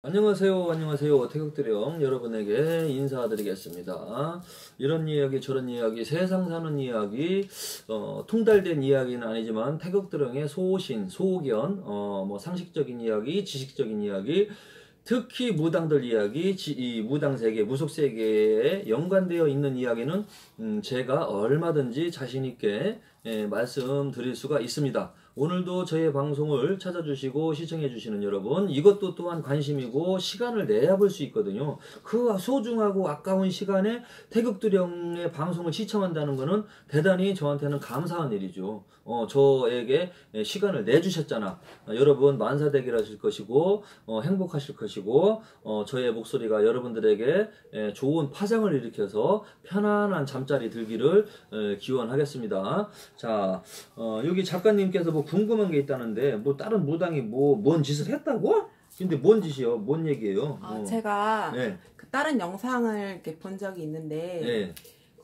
안녕하세요, 안녕하세요. 태극대령 여러분에게 인사드리겠습니다. 이런 이야기, 저런 이야기, 세상 사는 이야기, 어, 통달된 이야기는 아니지만 태극대령의 소신, 소견, 어, 뭐 상식적인 이야기, 지식적인 이야기, 특히 무당들 이야기, 지, 이 무당 세계, 무속 세계에 연관되어 있는 이야기는 음, 제가 얼마든지 자신 있게 예, 말씀드릴 수가 있습니다. 오늘도 저의 방송을 찾아주시고 시청해주시는 여러분, 이것도 또한 관심이고 시간을 내야 볼 수 있거든요. 그 소중하고 아까운 시간에 태극두령의 방송을 시청한다는 것은 대단히 저한테는 감사한 일이죠. 어, 저에게 시간을 내주셨잖아. 어, 여러분 만사대길 하실 것이고, 어, 행복하실 것이고, 어, 저의 목소리가 여러분들에게 에, 좋은 파장을 일으켜서 편안한 잠자리 들기를 에, 기원하겠습니다. 자, 어, 여기 작가님께서 뭐 궁금한 게 있다는데, 뭐 다른 무당이 뭐, 뭔 짓을 했다고? 근데 뭔 짓이요? 뭔 얘기예요? 아, 어. 제가 네. 그 다른 영상을 이렇게 본 적이 있는데 네.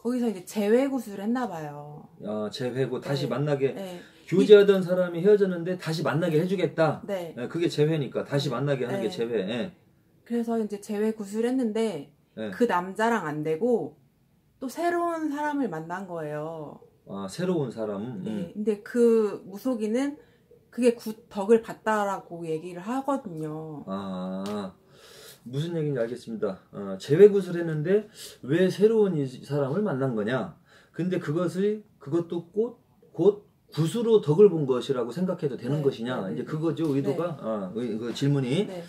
거기서 이제 재회 구술을 했나 봐요. 아, 재회고 다시 네. 만나게 네. 교제하던 사람이 헤어졌는데 다시 만나게 해주겠다. 네. 예, 그게 재회니까 다시 만나게 하는 게 네. 재회. 예. 그래서 이제 재회 구술을 했는데 네. 그 남자랑 안 되고 또 새로운 사람을 만난 거예요. 아, 새로운 사람. 음. 네. 근데 그 무속인은 그게 구, 덕을 봤다라고 얘기를 하거든요. 아, 무슨 얘기인지 알겠습니다. 어, 재회 구슬 했는데 왜 새로운 이 사람을 만난 거냐? 근데 그것을 그것도 곧, 곧 구수로 덕을 본 것이라고 생각해도 되는 네, 것이냐? 네, 네. 이제 그거죠 의도가. 아, 의- 그 질문이. 네.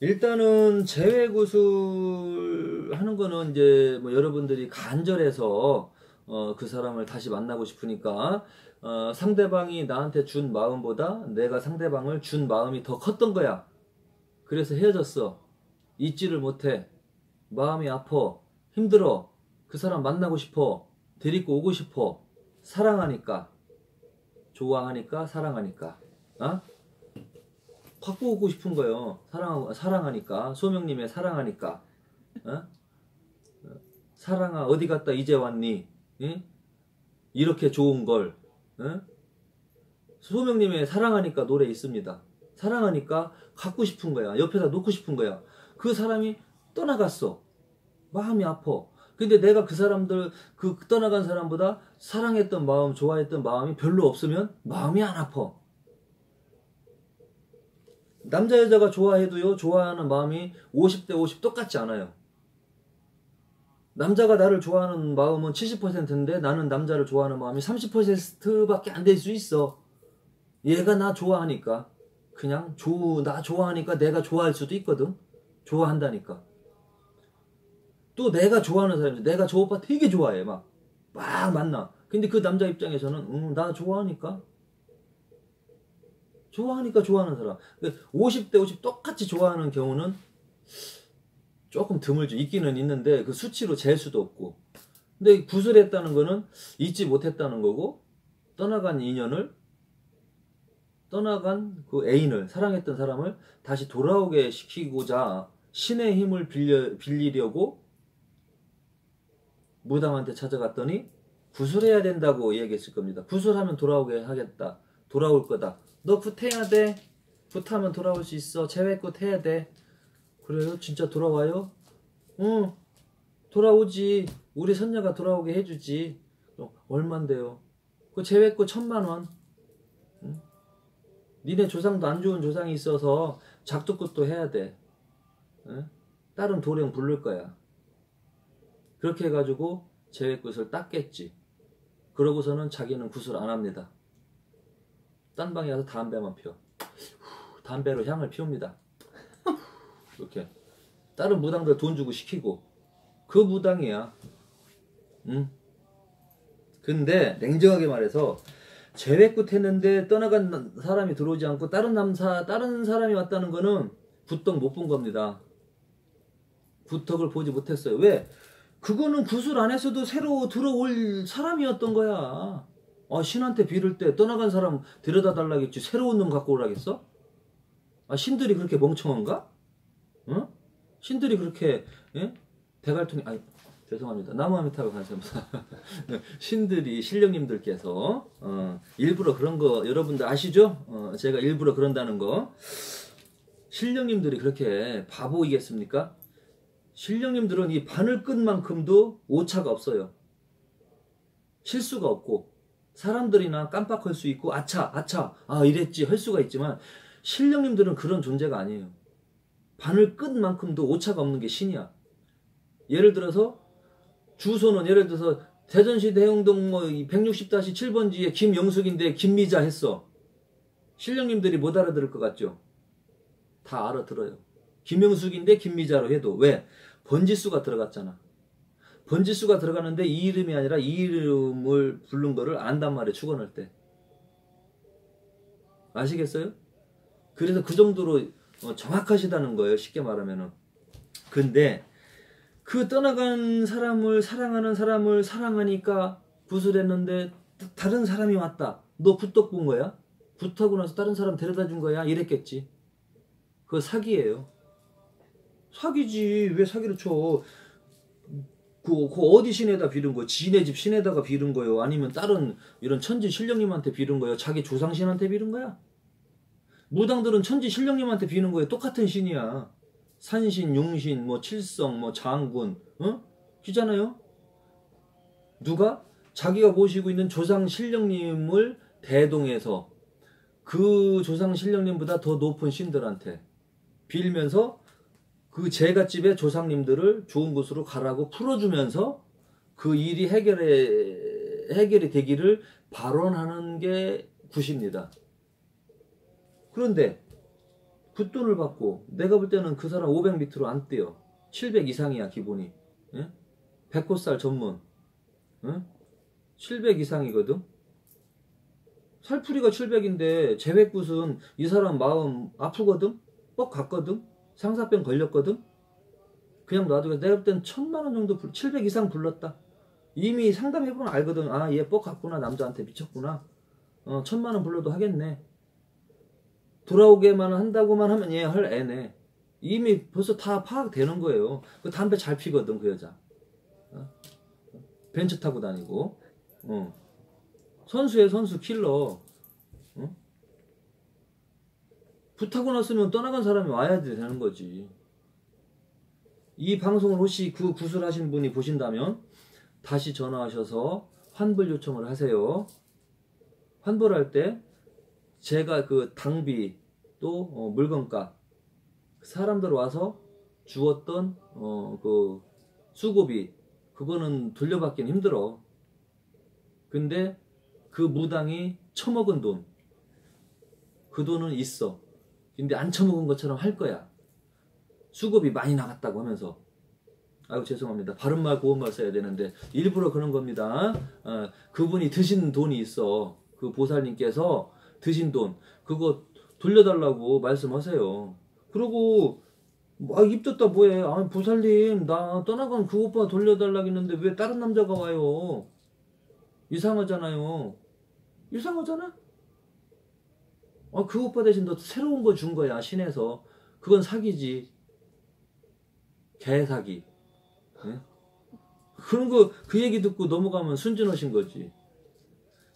일단은 재회 구술 하는 거는 이제 뭐 여러분들이 간절해서 어, 그 사람을 다시 만나고 싶으니까 어, 상대방이 나한테 준 마음보다 내가 상대방을 준 마음이 더 컸던 거야. 그래서 헤어졌어. 잊지를 못해. 마음이 아파. 힘들어. 그 사람 만나고 싶어. 데리고 오고 싶어. 사랑하니까. 좋아하니까, 사랑하니까. 어? 갖고 오고 싶은 거예요. 사랑, 사랑하니까. 소명님의 사랑하니까. 어? 사랑아, 어디 갔다 이제 왔니? 응? 이렇게 좋은 걸. 어? 소명님의 사랑하니까 노래 있습니다. 사랑하니까 갖고 싶은 거야. 옆에다 놓고 싶은 거야. 그 사람이 떠나갔어. 마음이 아파. 근데 내가 그 사람들, 그 떠나간 사람보다 사랑했던 마음, 좋아했던 마음이 별로 없으면 마음이 안 아파. 남자 여자가 좋아해도요 좋아하는 마음이 50대 50 똑같지 않아요. 남자가 나를 좋아하는 마음은 70%인데 나는 남자를 좋아하는 마음이 30%밖에 안 될 수 있어. 얘가 나 좋아하니까 그냥 조, 나 좋아하니까 내가 좋아할 수도 있거든. 좋아한다니까. 또 내가 좋아하는 사람이 내가 저 오빠 되게 좋아해 막 막 만나. 근데 그 남자 입장에서는 음, 나 좋아하니까 좋아하니까 좋아하는 사람. 50대 50 똑같이 좋아하는 경우는 조금 드물죠. 있기는 있는데 그 수치로 잴 수도 없고. 근데 구슬했다는 거는 잊지 못했다는 거고 떠나간 인연을 떠나간 그 애인을 사랑했던 사람을 다시 돌아오게 시키고자 신의 힘을 빌려, 빌리려고 무당한테 찾아갔더니 구슬해야 된다고 얘기했을 겁니다. 구슬하면 돌아오게 하겠다. 돌아올 거다. 너 굿해야 돼. 굿하면 돌아올 수 있어. 재회 굿 해야 돼. 그래요? 진짜 돌아와요? 응. 돌아오지. 우리 선녀가 돌아오게 해주지. 어, 얼만데요? 그굿 천만 원. 응? 니네 조상도 안 좋은 조상이 있어서 작두굿도 해야 돼. 응? 다른 도령 부를 거야. 그렇게 해가지고 굿을 땄겠지. 그러고서는 자기는 구슬 안 합니다. 딴 방에 가서 담배만 피워. 후, 담배로 향을 피웁니다. 이렇게. 다른 무당들 돈 주고 시키고. 그 무당이야. 응? 근데, 냉정하게 말해서, 재회끝 했는데 떠나간 사람이 들어오지 않고 다른 남사, 다른 사람이 왔다는 거는 굿덕 못본 겁니다. 굿덕을 보지 못했어요. 왜? 그거는 구슬 안 했어도 새로 들어올 사람이었던 거야. 아, 신한테 빌을 때 떠나간 사람 데려다 달라겠지. 새로운 놈 갖고 오라겠어? 아, 신들이 그렇게 멍청한가? 응? 신들이 그렇게, 예? 대갈통이, 아니, 죄송합니다. 나무아미 타고 감사합니다. 신들이, 신령님들께서, 어, 일부러 그런 거, 여러분들 아시죠? 어, 제가 일부러 그런다는 거. 신령님들이 그렇게 바보이겠습니까? 신령님들은 이 바늘 끝만큼도 오차가 없어요. 실수가 없고 사람들이나 깜빡할 수 있고 아차 아차 아 이랬지 할 수가 있지만 신령님들은 그런 존재가 아니에요. 바늘 끝만큼도 오차가 없는 게 신이야. 예를 들어서 주소는 예를 들어서 대전시 대흥동 뭐 160-7번지에 김영숙인데 김미자 했어. 신령님들이 못 알아들을 것 같죠? 다 알아들어요. 김영숙인데 김미자로 해도 왜? 번지수가 들어갔잖아. 번지수가 들어가는데 이 이름이 아니라 이 이름을 부른 거를 안단 말이에요. 축원할 때. 아시겠어요? 그래서 그 정도로 어, 정확하시다는 거예요. 쉽게 말하면은. 근데 그 떠나간 사람을 사랑하는 사람을 사랑하니까 구슬했는데 다른 사람이 왔다. 너 굿떡 본 거야? 굿하고 나서 다른 사람 데려다 준 거야? 이랬겠지. 그거 사기예요. 사기지. 왜 사기를 쳐? 그, 그 어디 신에다 빌은 거? 지네 집 신에다가 빌은 거요? 아니면 다른 이런 천지 신령님한테 빌은 거요? 자기 조상신한테 빌은 거야? 무당들은 천지 신령님한테 비는 거에 똑같은 신이야. 산신, 용신, 뭐 칠성, 뭐 장군, 어? 비잖아요. 누가 자기가 모시고 있는 조상 신령님을 대동해서 그 조상 신령님보다 더 높은 신들한테 빌면서 그 제갓집의 조상님들을 좋은 곳으로 가라고 풀어주면서 그 일이 해결해 해결이 되기를 발언하는 게 굿입니다. 그런데 그 돈을 받고 내가 볼 때는 그 사람 500 밑으로 안 뛰어. 700 이상이야 기본이. 예? 백호살 전문. 예? 700 이상이거든. 살풀이가 700인데 재백굿은 이 사람 마음 아프거든. 뻑 갔거든. 상사병 걸렸거든. 그냥 놔두고 내가 볼 때는 천만 원 정도 700 이상 불렀다. 이미 상담해보면 알거든. 아, 얘 뻑 갔구나. 남자한테 미쳤구나. 어, 천만 원 불러도 하겠네. 돌아오게만 한다고만 하면 얘 할 애네. 이미 벌써 다 파악되는 거예요. 그 담배 잘 피거든 그 여자. 어? 벤츠 타고 다니고. 어. 선수의 선수 킬러. 어? 붙하고 났으면 떠나간 사람이 와야 되는 거지. 이 방송을 혹시 그 구슬하신 분이 보신다면 다시 전화하셔서 환불 요청을 하세요. 환불할 때 제가 그 당비 또 어, 물건값 사람들 와서 주었던 어, 그 수고비 그거는 돌려받기는 힘들어. 근데 그 무당이 처먹은 돈, 그 돈은 있어. 근데 안 처먹은 것처럼 할 거야. 수고비 많이 나갔다고 하면서. 아유 죄송합니다. 바른말 고운말 써야 되는데 일부러 그런 겁니다. 어, 그분이 드신 돈이 있어. 그 보살님께서 드신 돈 그거 돌려달라고 말씀하세요. 그리고 아, 입뒀다 뭐해? 아, 보살님 나 떠나간 그 오빠 돌려달라고 했는데 왜 다른 남자가 와요? 이상하잖아요. 이상하잖아? 아, 그 오빠 대신 너 새로운 거 준 거야 신에서. 그건 사기지. 개사기. 네? 그런 거 그 얘기 듣고 넘어가면 순진하신 거지.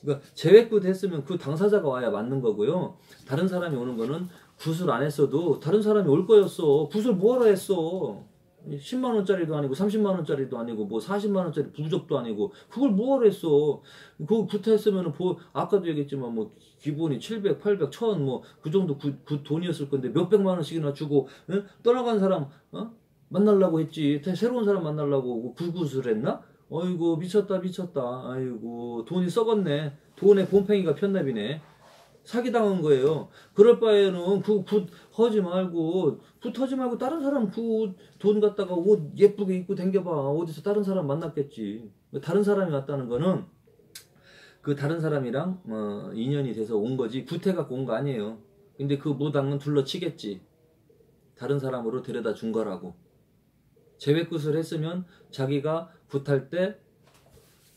그러니까 재획굿 했으면 그 당사자가 와야 맞는 거고요. 다른 사람이 오는 거는 구슬 안 했어도 다른 사람이 올 거였어. 구슬 뭐하러 했어? 10만 원짜리도 아니고 30만 원짜리도 아니고 뭐 40만 원짜리 부적도 아니고 그걸 뭐하러 했어? 그거 굿 했으면은 보, 아까도 얘기했지만 뭐 기본이 700, 800, 1000 뭐 그 정도 굿, 굿 돈이었을 건데 몇백만 원씩이나 주고 응? 떠나간 사람 어? 만나려고 했지. 새로운 사람 만나려고 굿굿을 했나? 어이구 미쳤다 미쳤다. 아이고 돈이 썩었네. 돈에 곰팽이가 편납이네. 사기당한 거예요. 그럴 바에는 그굿 하지 말고 굿 하지 말고 다른 사람 그 돈 갖다가 옷 예쁘게 입고 댕겨봐. 어디서 다른 사람 만났겠지. 다른 사람이 왔다는 거는 그 다른 사람이랑 어, 인연이 돼서 온 거지. 굿해 갖고 온 거 아니에요. 근데 그 무당은 둘러치겠지. 다른 사람으로 데려다 준 거라고 재회굿을 했으면 자기가 굿할 때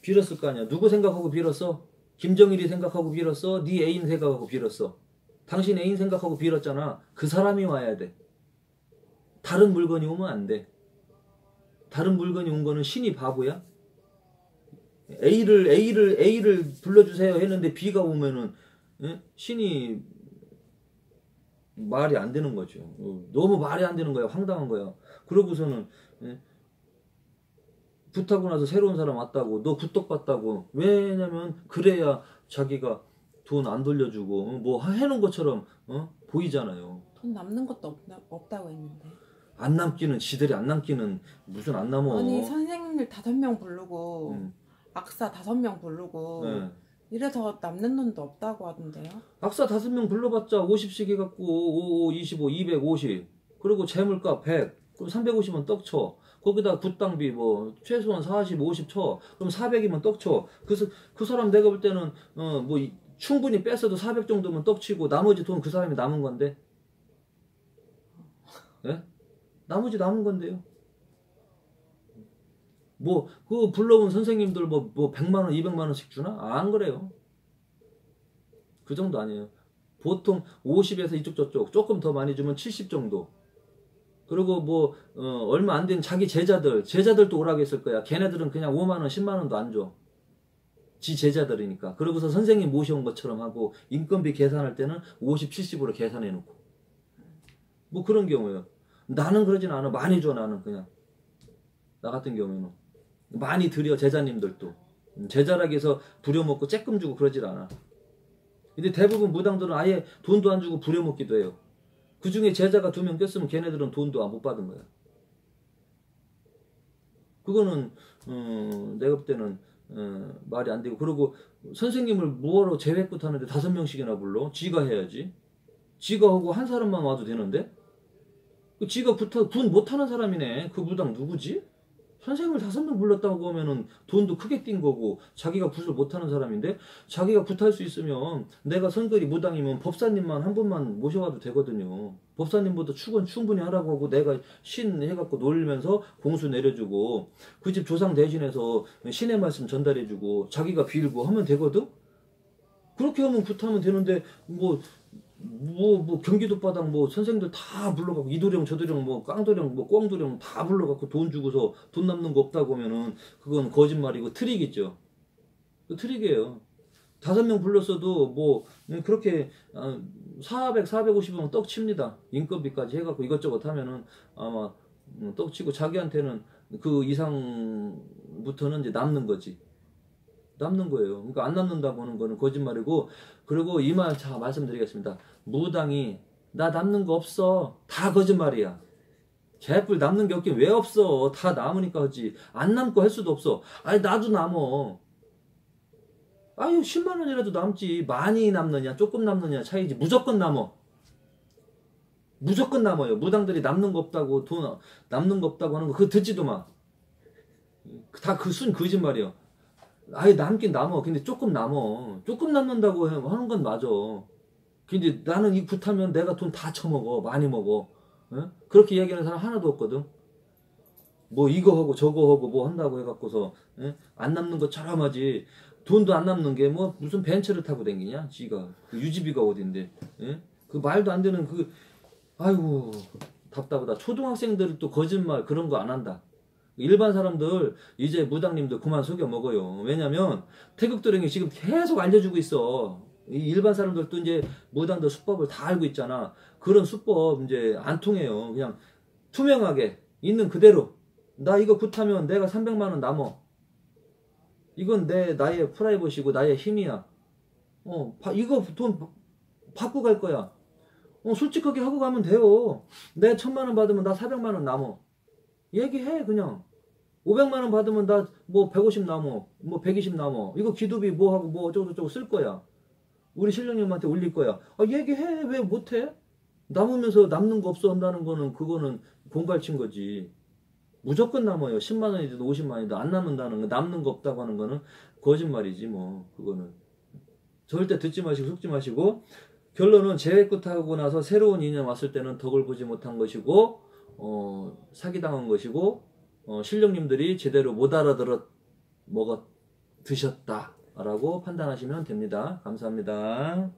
빌었을 거 아니야. 누구 생각하고 빌었어? 김정일이 생각하고 빌었어? 네 애인 생각하고 빌었어? 당신 애인 생각하고 빌었잖아. 그 사람이 와야 돼. 다른 물건이 오면 안 돼. 다른 물건이 온 거는 신이 바보야? A를 A를 A를 불러주세요 했는데 B가 오면은 예? 신이 말이 안 되는 거죠. 어, 너무 말이 안 되는 거야. 황당한 거야. 그러고서는 예? 굿하고 나서 새로운 사람 왔다고 너 굿떡 봤다고 왜냐면 그래야 자기가 돈 안 돌려주고 어, 뭐 해놓은 것처럼 어? 보이잖아요. 돈 남는 것도 없, 없다고 했는데. 안 남기는 지들이 안 남기는 무슨 안 남어. 아니 선생님들 다섯 명 부르고 음, 악사 다섯 명 부르고 예. 이래서 남는 돈도 없다고 하던데요. 악사 다섯 명 불러봤자 50씩 해갖고 5, 5, 25, 250 그리고 재물값 100 그럼 350원 떡쳐 거기다 굿당비 뭐 최소한 40, 50 쳐. 그럼 400이면 떡 쳐. 그래서 그 사람 내가 볼 때는 어 뭐 충분히 뺐어도 400 정도면 떡 치고 나머지 돈 그 사람이 남은 건데. 예? 나머지 남은 건데요. 뭐 그 불러온 선생님들 뭐, 뭐 100만 원, 200만 원씩 주나? 아, 안 그래요. 그 정도 아니에요. 보통 50에서 이쪽 저쪽 조금 더 많이 주면 70 정도. 그리고 뭐 어, 얼마 안 된 자기 제자들 제자들도 오라고 했을 거야. 걔네들은 그냥 5만 원, 10만 원도 안 줘. 지 제자들이니까. 그러고서 선생님 모셔온 것처럼 하고 인건비 계산할 때는 50, 70으로 계산해 놓고. 뭐 그런 경우예요. 나는 그러진 않아. 많이 줘 나는 그냥. 나 같은 경우에는 많이 드려 제자님들도. 음, 제자라고 해서 부려먹고 쬐끔 주고 그러질 않아. 근데 대부분 무당들은 아예 돈도 안 주고 부려먹기도 해요. 그 중에 제자가 두 명 꼈으면 걔네들은 돈도 못 받은 거야. 그거는 어, 내가 볼 때는 어, 말이 안 되고 그리고 선생님을 뭐하러 재회꾼 하는데 다섯 명씩이나 불러? 지가 해야지. 지가 하고 한 사람만 와도 되는데? 그 지가 굿, 굿 못하는 사람이네. 그 무당 누구지? 선생님을 다섯 명 불렀다고 하면은 돈도 크게 띈 거고 자기가 굿을 못하는 사람인데 자기가 굿할 수 있으면 내가 선거리 무당이면 법사님만 한 분만 모셔와도 되거든요. 법사님보다 축은 충분히 하라고 하고 내가 신 해갖고 놀면서 공수 내려주고 그 집 조상 대신해서 신의 말씀 전달해주고 자기가 빌고 하면 되거든. 그렇게 하면 굿하면 되는데 뭐 뭐, 뭐, 경기도 바닥 뭐, 선생들 다 불러갖고, 이도령, 저도령, 뭐, 깡도령, 뭐, 꽝도령 다 불러갖고 돈 주고서 돈 남는 거 없다고 하면은, 그건 거짓말이고 트릭이죠. 그 트릭이에요. 다섯 명 불렀어도 뭐, 그렇게, 아, 400, 450원 떡 칩니다. 인건비까지 해갖고 이것저것 하면은 아마 음, 떡 치고 자기한테는 그 이상부터는 이제 남는 거지. 남는 거예요. 그러니까 안 남는다고 하는 거는 거짓말이고, 그리고 이 말 자 말씀드리겠습니다. 무당이 나 남는 거 없어. 다 거짓말이야. 개뿔 남는 게 없긴 왜 없어. 다 남으니까 하지. 안 남고 할 수도 없어. 아니 나도 남어. 아유 10만 원이라도 남지. 많이 남느냐 조금 남느냐 차이지. 무조건 남어. 무조건 남아요. 무당들이 남는 거 없다고 돈 남는 거 없다고 하는 거 그거 듣지도 마. 다 그 순 거짓말이야. 아예 남긴 남어. 근데 조금 남어. 조금 남는다고 해- 하는 건 맞아. 근데 나는 이 굿하면 내가 돈 다 처먹어. 많이 먹어. 어? 그렇게 이야기하는 사람 하나도 없거든. 뭐 이거 하고 저거 하고 뭐 한다고 해갖고서 예? 안 남는 것처럼 하지. 돈도 안 남는 게 뭐 무슨 벤츠를 타고 댕기냐? 지가 그 유지비가 어딘데? 예? 그 말도 안 되는 그 아이고 답답하다. 초등학생들은 또 거짓말 그런 거 안 한다. 일반 사람들 이제 무당님들 그만 속여 먹어요. 왜냐면 태극도령이 지금 계속 알려주고 있어. 이 일반 사람들도 이제 무당들 수법을 다 알고 있잖아. 그런 수법 이제 안 통해요. 그냥 투명하게 있는 그대로 나 이거 굿하면 내가 300만 원 남어. 이건 내 나의 프라이버시고 나의 힘이야. 어, 바- 이거 돈 바- 받고 갈 거야. 어, 솔직하게 하고 가면 돼요. 내 천만 원 받으면 나 400만 원 남어. 얘기해 그냥. 500만 원 받으면 나 뭐 150 남어. 뭐 120 남어. 이거 기도비 뭐 하고 뭐 어쩌고 저쩌고 쓸 거야. 우리 신령님한테 올릴 거야. 아, 얘기해. 왜 못해? 남으면서 남는 거 없어 한다는 거는 그거는 공갈친 거지. 무조건 남아요. 10만 원이든 50만 원이든 안 남는다는 거, 남는 거 없다고 하는 거는 거짓말이지 뭐 그거는. 절대 듣지 마시고 속지 마시고 결론은 재회 끝하고 나서 새로운 인연 왔을 때는 덕을 보지 못한 것이고 어, 사기당한 것이고 어, 신령님들이 제대로 못 알아들어 먹어 드셨다라고 판단하시면 됩니다. 감사합니다.